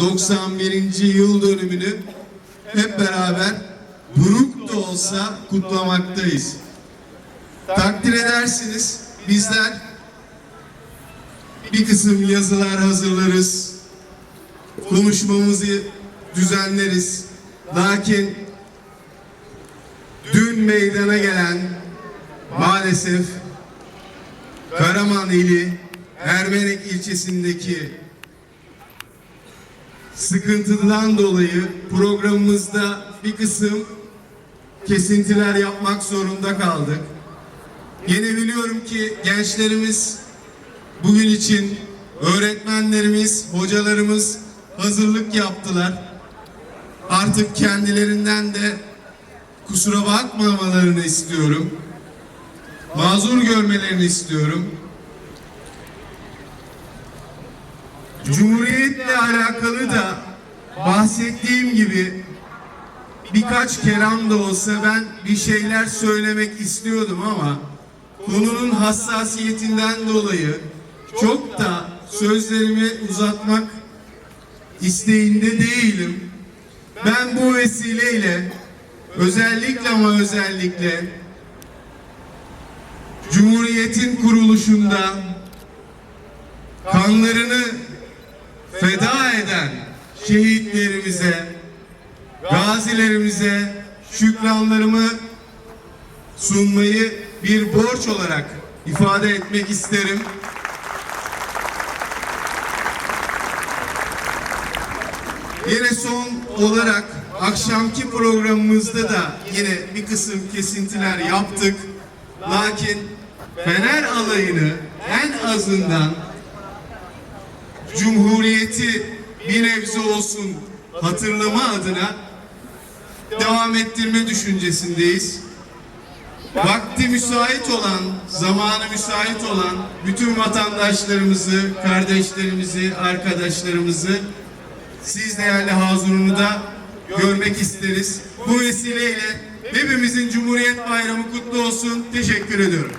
91. yıl dönümünü hep beraber buruk da olsa kutlamaktayız. Takdir edersiniz bizler bir kısım yazılar hazırlarız, konuşmamızı düzenleriz. Lakin dün meydana gelen maalesef Karaman ili Ermenek ilçesindeki sıkıntıdan dolayı programımızda bir kısım kesintiler yapmak zorunda kaldık. Yine biliyorum ki gençlerimiz bugün için öğretmenlerimiz, hocalarımız hazırlık yaptılar. Artık kendilerinden de kusura bakmamalarını istiyorum. Mazur görmelerini istiyorum. Cumhuriyetle alakalı da bahsettiğim gibi birkaç kelam da olsa ben bir şeyler söylemek istiyordum ama konunun hassasiyetinden dolayı çok da sözlerimi uzatmak isteğinde değilim. Ben bu vesileyle özellikle ama özellikle Cumhuriyetin kuruluşunda kanlarını feda eden şehitlerimize, gazilerimize şükranlarımı sunmayı bir borç olarak ifade etmek isterim. Yine son olarak akşamki programımızda da yine bir kısım kesintiler yaptık. Lakin Fener alayını en azından Cumhuriyeti bir nebze olsun hatırlama adına devam ettirme düşüncesindeyiz. Vakti müsait olan, zamanı müsait olan bütün vatandaşlarımızı, kardeşlerimizi, arkadaşlarımızı siz değerli hazurunu da görmek isteriz. Bu vesileyle hepimizin Cumhuriyet Bayramı kutlu olsun. Teşekkür ediyorum.